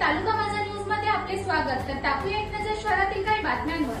तालुका माझा न्यूजमध्ये आपले स्वागत. तर टाकूया एक नजर शहरातील काही बातम्यांवर.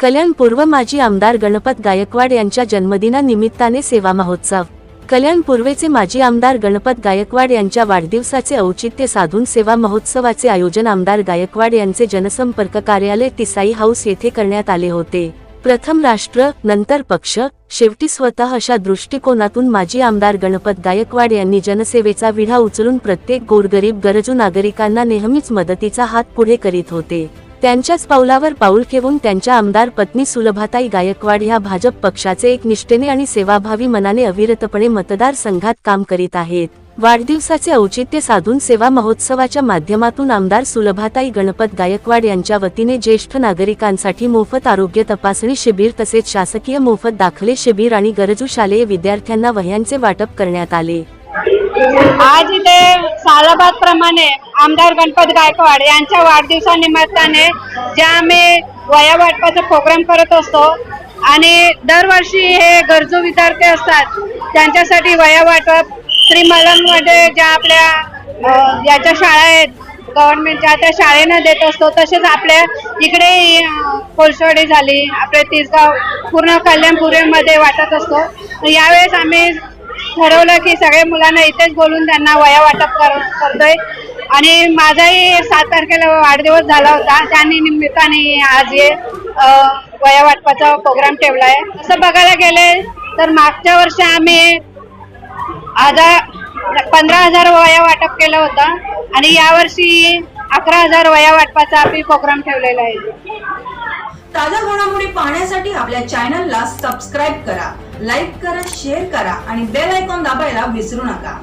कल्याण पूर्व माजी आमदार गणपत गायकवाड यांच्या जन्मदिनानिमित्ताने सेवा महोत्सव. कल्याण पूर्वेचे माजी आमदार गणपत गायकवाड यांच्या वाढदिवसाचे औचित्य साधून सेवा महोत्सवाचे आयोजन आमदार गायकवाड यांचे जनसंपर्क कार्यालय तिसाई हाऊस येथे करण्यात आले होते. प्रथम राष्ट्र नंतर पक्ष. शेवटी स्वतः अशा दृष्टिकोनातून माजी आमदार गणपत गायकवाड यांनी जनसेवेचा विढा उचलून प्रत्येक गोरगरीब गरजू नागरिकांना नेहमीच मदतीचा हात पुढे करीत होते. त्यांच्याच पावलावर पाऊल ठेवून त्यांच्या आमदार पत्नी सुलभाताई गायकवाड ह्या भाजप पक्षाचे एक निष्ठेने आणि सेवाभावी मनाने अविरतपणे मतदारसंघात काम करीत आहेत. वाढदिवसाचे औचित्य साधून सेवा महोत्सवाच्या माध्यमातून आमदार सुलभाताई गणपत गायकवाड यांच्या वतीने ज्येष्ठ नागरिकांसाठी मोफत आरोग्य तपासणी शिबिर तसेच शासकीय मोफत दाखले शिबिर आणि गरजू शालेय विद्यार्थ्यांना वह्यांचे वाटप करण्यात आले. आज इथे सालाबाद प्रमाणे आमदार गणपत गायकवाड यांच्या वाढदिवसानिमित्ताने ज्या आम्ही वया वाटपाचा प्रोग्राम करत असतो आणि दरवर्षी हे गरजू विद्यार्थी असतात त्यांच्यासाठी वया वाटप श्री मध्ये ज्या आपल्या अ, याच्या शाळा आहेत गव्हर्नमेंटच्या त्या शाळेनं देत असतो तसेच आपल्या इकडे कोलसवाडी झाली आपले तिसगाव पूर्ण कल्याणपुरीमध्ये वाटत असतो. तर यावेळेस आम्ही ठरवलं की सगळ्या मुलांना इथेच बोलून त्यांना वया वाटप कर करतोय. आणि माझाही सात तारखेला वाढदिवस झाला होता. त्या निमित्ताने आज हे वया वाटपाचा प्रोग्राम ठेवला आहे. असं बघायला गेले तर मागच्या वर्षी आम्ही हजार पंधरा हजार वया वाटप केलं होतं आणि यावर्षी अकरा हजार वया वाटपाचा आम्ही प्रोग्राम ठेवलेला आहे. ताज्या घडामोडी पाहण्यासाठी आपल्या चॅनलला सबस्क्राईब करा लाईक करा शेअर करा आणि बेल आयकॉन दाबायला विसरू नका.